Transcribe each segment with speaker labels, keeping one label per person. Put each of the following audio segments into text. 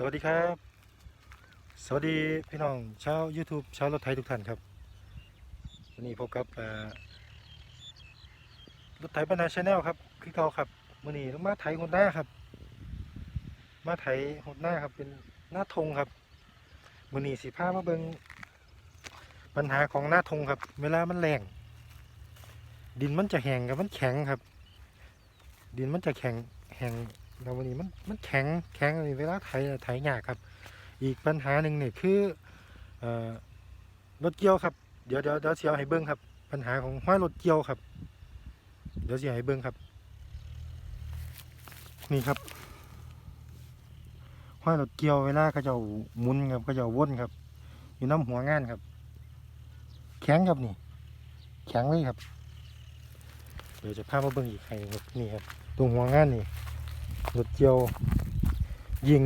Speaker 1: สวัสดีครับ สวัสดีพี่น้องชาว YouTube ชาวรถไทยทุกท่านครับ วันนี้พบกับรถไถบรรณาชาแนลครับคือเก่าครับวันนี้ต้องมาไถหดหน้าครับ มาไถหดหน้าครับเป็นหน้าธงครับวันนี้สีผ้ามาเบิงปัญหาของหน้าธงครับ เวลามันแรงดินมันจะแห้งกับมันแข็งครับ ดินมันจะแข็งแห้ง แล้ววันนี้มันมันแข็งแข็งเลยเวลาไถอะไถยากครับ อีกปัญหาหนึ่งเนี่ยคือเอ่อรถเกี่ยวครับ เดี๋ยวเดี๋ยวเดี๋ยวเสียวให้เบิ้งครับ ปัญหาของห้อยรถเกี่ยวครับ เดี๋ยวเสียให้เบิ้งครับ นี่ครับห้อยรถเกี่ยวเวลาเขาจะหมุนครับเขาจะว่นครับ อยู่น้ำหัวงานครับ แข็งครับนี่ แข็งเลยครับ เดี๋ยวจะพามาเบิ้งอีกให้ครับนี่ครับตรงหัวงานนี่ รถเกี่ยว ยิง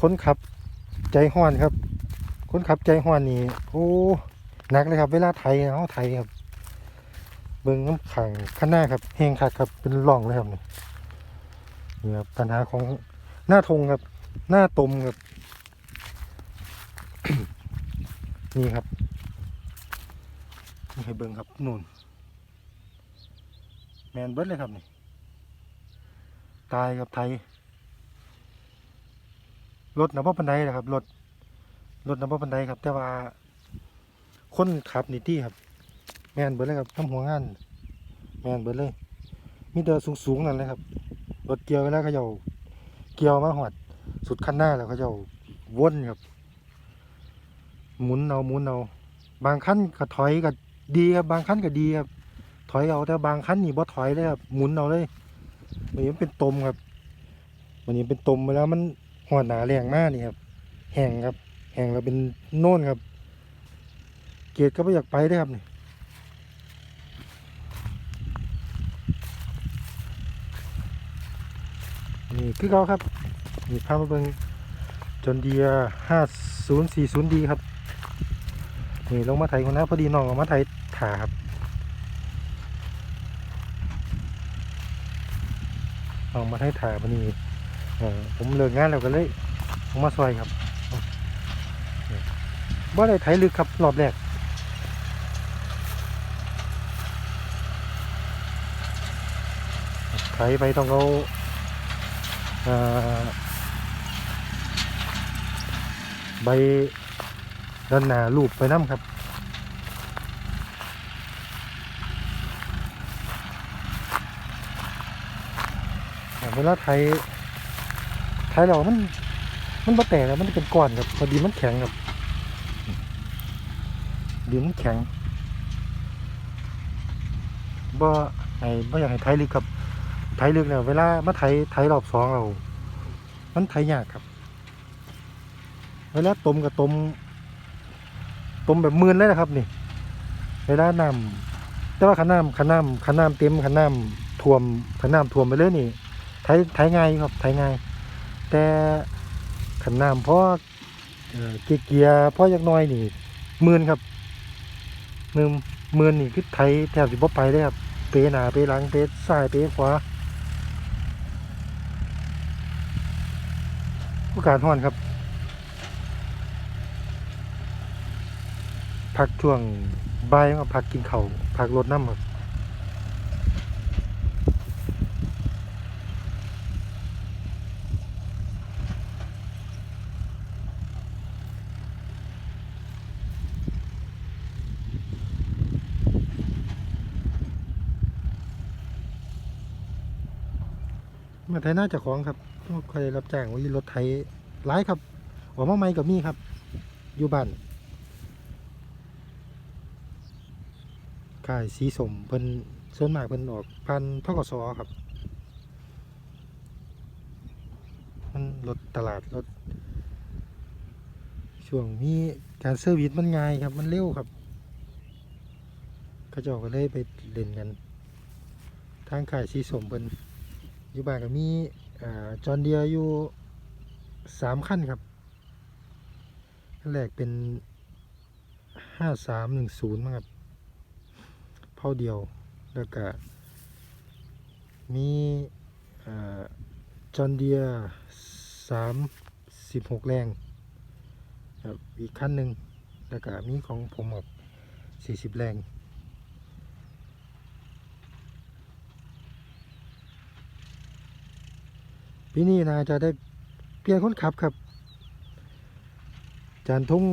Speaker 1: คนขับใจห้อนครับ คนขับใจห้อนนี่โอ้หนักเลยครับ เวลาไทยเขาไทยครับ เบิ้งน้ำขังข้างหน้าครับแหงคักครับเป็นร่องเลยครับนี่นี่ครับปัญหาของหน้าทงครับ หน้าตมครับ นี่ครับนี่ให้เบิ้งครับนู่นแมนเบิร์ดเลยครับนี่ ตายกับไทยรถนับว่าปันไดนะครับรถรถนับว่าปันไดครับ แต่ว่า คนขับนี่ตี้ครับ แมนเบิดเลยครับทำหัวงาน แมนเบิดเลย มีเดินสูงๆนั่นเลยครับรถเกียวแล้วเขาเจ้าเกียวมาหอด สุดคันหน้าแล้วเขาเจ้าวนครับ หมุนเอาหมุนเอาบางคันก็ถอยก็ดีครับบางคันก็ดีครับถอยเอาแต่บางคันนี่บ่ถอยเลยครับหมุนเอาเลย วันนี้มันเป็นตมครับ วันนี้เป็นตมไปแล้วมันหัวหนาแรงมากนี่ครับ แห้งครับ แห้งแล้วเป็นโน่นครับ เกียรก็ไม่อยากไปเด้ครับนี่นี่คือเขาครับ นี่พามาเบิงจนเดียห้าศูนย์สี่ศูนย์ดีครับ นี่ลงมาไถคนนะพอดีน้องเอามาไถถ่าครับ เอามาให้ถ่ายมานี่ผมเลิกงานแล้วก็เลยผมมาซอยครับว่าได้ไถลึกครับรอบแรกไถไปต้องเอาใบด้านหน้าลูบไปน้ำครับ เวลาไทยไทยเรามัน มันบ่แตกครับมันเป็นก้อนครับพอดีมันแข็งครับดีมันแข็งบ่ไอ้บ่อยากให้ไทยลึกครับไทยลึกเนี่ยเวลามาไทยไทยรอบสองเรา มันไทยยากครับ เวลาต้มกับต้มต้มแบบมืนเลยนะครับ นี่ เวลาน้ำแต่ว่าขนน้ำขนน้ำขนน้ำเต็มขนน้ำท่วมขน้ำท่วมไปเลยนี่ ไถไถง่ายครับไถง่าย แต่ขันน้ำเพราะเกียร์เกียร์เพราะอยักน้อยนี่หมื่นครับหนึ่งหมื่นนี่คือไถแทบสิบ่ไปเลยครับเปหนาเปหลังเปซ้ายเปขวาโอกาสห้อนครับ พักช่วงบ่ายมาพักกินเข้าพักรดน้ำครับ มาไทยน่าจะของครับก็เคยรับจ้างไว้รถไถหลายครับออกมาใหม่กับมีครับ อยู่บ้านค่ายสีสมเพิ่นส่วนมากเพิ่นออกพันทกสครับ มันรถตลาดรถช่วงนี้การเซอร์วิสมันง่ายครับ มันเร็วครับเขาเจ้าก็เลยไปเล่นกัน ทางขายสีสมเพิ่น อยู่บ้านก็มีจอนเดียอยู่สามขั้นครับอันแรกเป็นห้าสามหนึ่งศูนย์ครับเผาเดียวแล้วก็มีจอนเดียสามสิบหกแรงครับอีกขั้นหนึ่งแล้วก็มีของผมครับสี่สิบแรง ปีนี้นาจะได้เปลี่ยนคนขับครับจานทุ่ง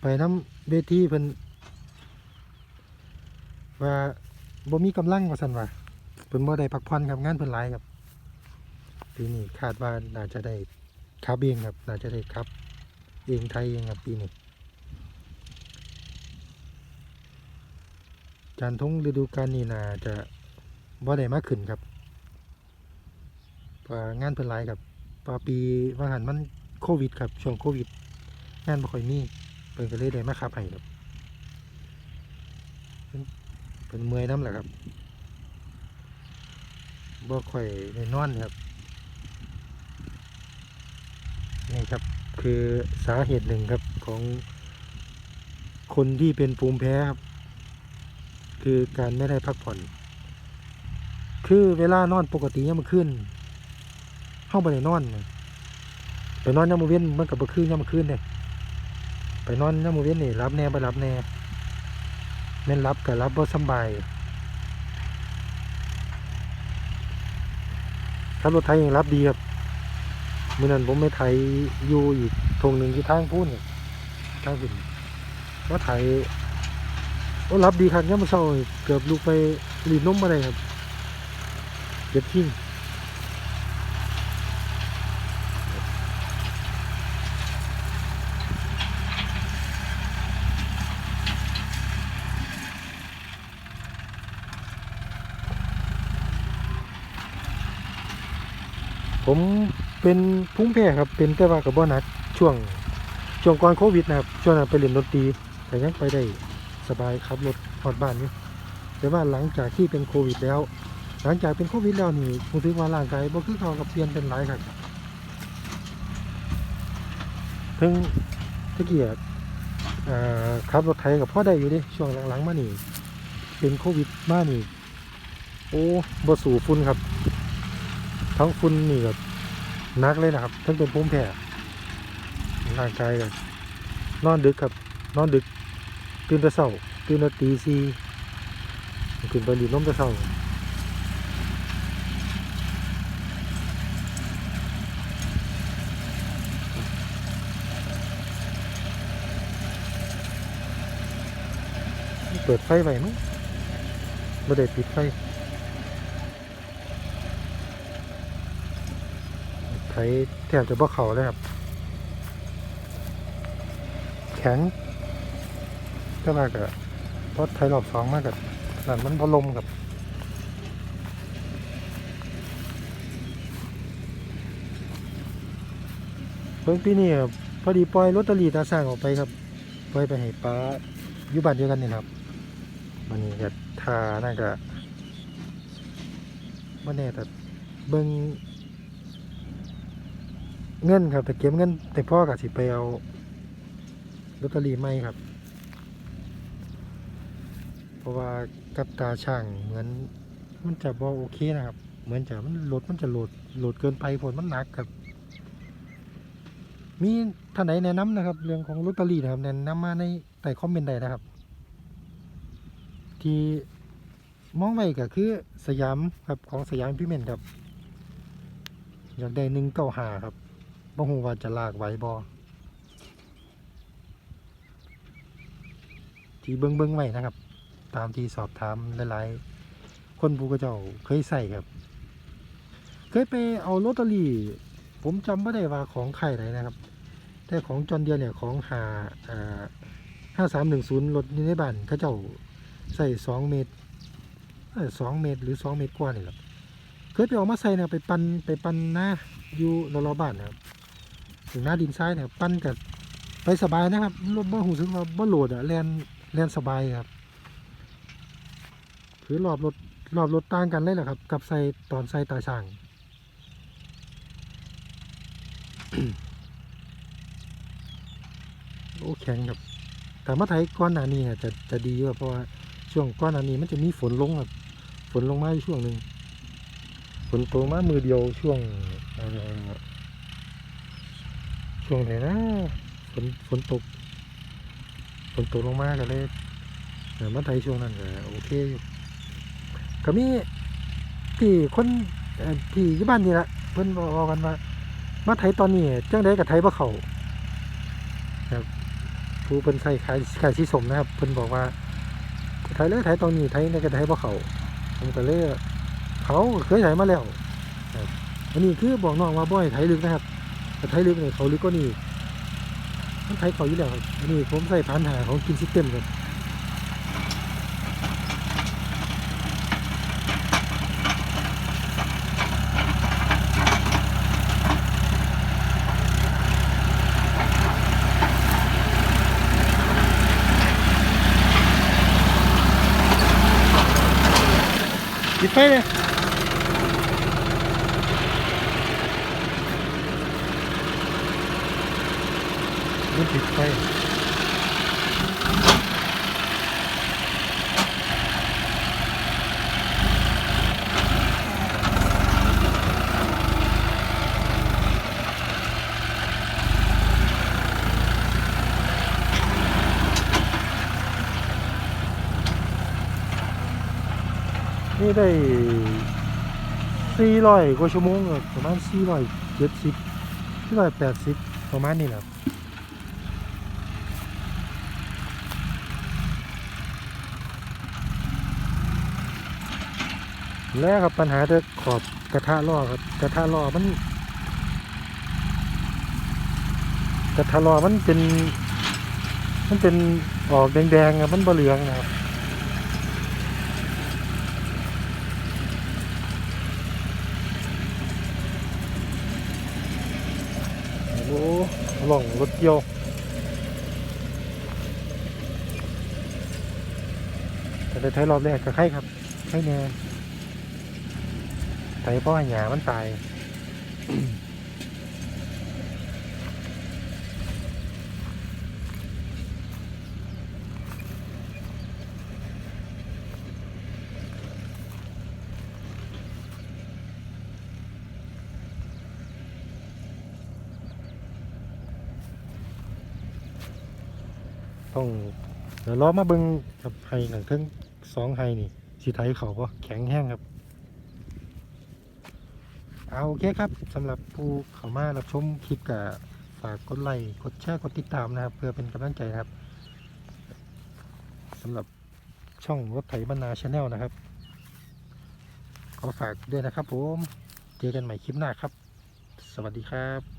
Speaker 1: ไปน้ำเวทีเพิ่นว่าบ่มีกำลังว่าซั่นว่าเพิ่นบ่ได้พักผ่อนครับงานเพิ่นหลายครับปีนี้คาดว่าน่าจะได้ขับเองครับ น่าจะได้ขับ เองไทยเองครับปีนี้จานทุ่งฤดูกาลนี้น่าจะบ่ได้มากขึ้นครับ งานเพิ่นหลายครับเพราปีว่าหันมันโควิดครับช่วงโควิด งานบ่ค่อยมีเพิ่นก็เลยได้มาขับให้ครับเพิ่นเมื่อยน้ำแหละครับบ่ค่อยได้นอนครับนี่ครับคือสาเหตุหนึ่งครับของคนที่เป็นภูมิแพ้ครับ คือการไม่ได้พักผ่อน คือเวลานอนปกติยามมื้อคืน เข้าไปในนอนไปนอนยามมื้อเว้นมันกับบ่คืนยามมื้อคืนเด้ไปนอนยามมื้อเว้นนี่รับแน่บ่รับแน่แม่นรับก็รับบ่สบายขับรถไทยยังรับดีครับเมื้อนั้นผมไปไถอยู่อีกทงหนึ่งที่ทางพูนครับทางขึ้นมาไถโอ้รับดีครับยามมื้อเช้านี่เกือบลุกไปรีดนมบ่ได้ครับเจ็บทิ้ง ผมเป็นภูมิแพ้ครับเป็นแต่ว่ากับบ่หนักช่วงช่วงก่อนโควิดนะครับช่วงนั้นไปเล่นดนตรีแต่ยังไปได้สบายขับรถฮอดบ้านอยู่แต่ว่าหลังจากที่เป็นโควิดแล้ว หลังจากเป็นโควิดแล้วนี่ผมถือว่าร่างกายบ่คือเขากับเปลี่ยนเป็นหลายครับถึงตะเกียบขับรถไถกับพ่อได้อยู่ดิช่วงหลังๆมานี่ เป็นโควิดมานี่ โอ้บ่สู่ฝุ่นครับ ทั้งฝุ่นนี่แบบนักเลยนะครับทั้งเป็นภูมิแพ้ร่างกายกันนอนดึกครับ นอนดึก ตื่นแต่เช้าตื่นแต่ตีสี่ขึ้นไปดีดนมแต่เช้าเปิดไฟไว้มั้งไม่ได้ปิดไฟ ถแทบจะบ่เขาเลยครับ แข็งก็มากับพอไถรอบสองมากกับนั่นมันพอลมกับเพิ่งปีนี้ครับพอดีปล่อยลอตเตอรี่ตาสร้างออกไปครับปล่อยไปให้ป้าอยู่บ้านเดียวกันนี่ครับวันนี้ก็ทาน่าก็ไม่แน่แต่เบิ่ง เงินครับแต่เก็บเงินแต่พ่อกับสิไปเอาลอตเตอรี่ไม่ครับ เพราะว่ากับตาช่างเหมือน มันจะบอโอเคนะครับ เหมือนจะมันโหลดมันจะโหลดโหลดเกินไปผลมันหนักครับ มีท่านไหนแนะนำนะครับ เรื่องของลอตเตอรี่นะครับแนะนำมาในใต้คอมเมนต์ใดนะครับ ที่มองไว้ก็คือสยามครับของสยามพิเมนครับ อยากได้หนึ่งเก้าหาครับ บ่ฮู้ว่าจะลากไหวบ่ที่เบิ่งเบิ่งไว้นะครับ ตามที่สอบถามหลายๆคนผู้กระเจ้าเคยใส่ครับ เคยไปเอาลอตเตอรี่ ผมจำไม่ได้ว่าของใครไหนนะครับ แต่ของจอนเดียเนี่ยของหาห้าสามหนึ่งศูนย์รถยู่ในบ้านเขาเจ้าใส่สองเมตรสองเมตรหรือสองเมตรกว่านี่แหละเคยไปเอามาใส่เนี่ยไปปันไปปันน้าอยู่รอบๆบ้านนะครับ ถึงหน้าดินทรายเนี่ยปั้นกับไปสบายนะครับรถบ่หูสึกว่าบ่โหลดอะแลนแลนสบายครับคือรอบรถรอบรถต่างกันเลยแหละครับ กับใส่ตอนใส่ตาช่างโอ้แข็งครับแต่มาไทยก้อนหนานี้จะจะดีว่าเพราะว่าช่วงก้อนหนานี้มันจะมีฝนลงครับฝนลงมาช่วงหนึ่งฝนตกมามือเดียวช่วงอ ช่วงไหนนะฝนฝนตกฝนตกลงมาก็เลยเออมาไถช่วงนั้นก็โอเคอยู่ก็มีที่คนเอ่ที่ยู่บ้านนี่ละเพิ่นบอกกันว่ามาไถตอนนี้จังไดกับไถบ่เขาครับผู้เพิ่นใส่ขายขายสีสมนะครับเพิ่นบอกว่าไถเลยไถตอนนี้ไถในก็ไถบ่เข้าผมก็เลยเขาเคยไถมาแล้วอันนี้คือบอกน้องว่าบ่ให้ไถลึกนะครับ แต่ไถลึกเนี่ยเขาลึกก็นี่มันไถเขาอยู่แล้วครับนนี้ผมใส่พันหาของกินซิสเต็มครับปิดไฟเลย มันปิดไฟนี่ได้สี่ร้อยกว่าชั่วโมงครับประมาณสี่ร้อยเจ็ดสิบสี่ร้อยแปดสิบประมาณนี้แหละครับ แล้วครับปัญหาจะขอบกระทะล้อครับกระทะล้อมัน กระทะล้อมันเป็น มันเป็นออกแดงๆครับมันบะเหลืองนะครับโอ้หล่องรถเกี่ยวแต่ได้ใช้รอบแรกก็ใครครับใครเนี่ย ไถเพราะว่าหยามันตายต้องเดี๋ยวล้อมาเบิงกับไฮหนังทั้งสองไฮนี่สีไทยเขาก็แข็งแห้งครับ เอาโอเคครับสำหรับผู้เข้ามารับชมคลิปกับฝากกดไลค์กดแชร์กดติดตามนะครับ เพื่อเป็นกำลังใจครับสำหรับช่องรถไถบรรณาชาแนลนะครับขอฝากด้วยนะครับผม เจอกันใหม่คลิปหน้าครับ สวัสดีครับ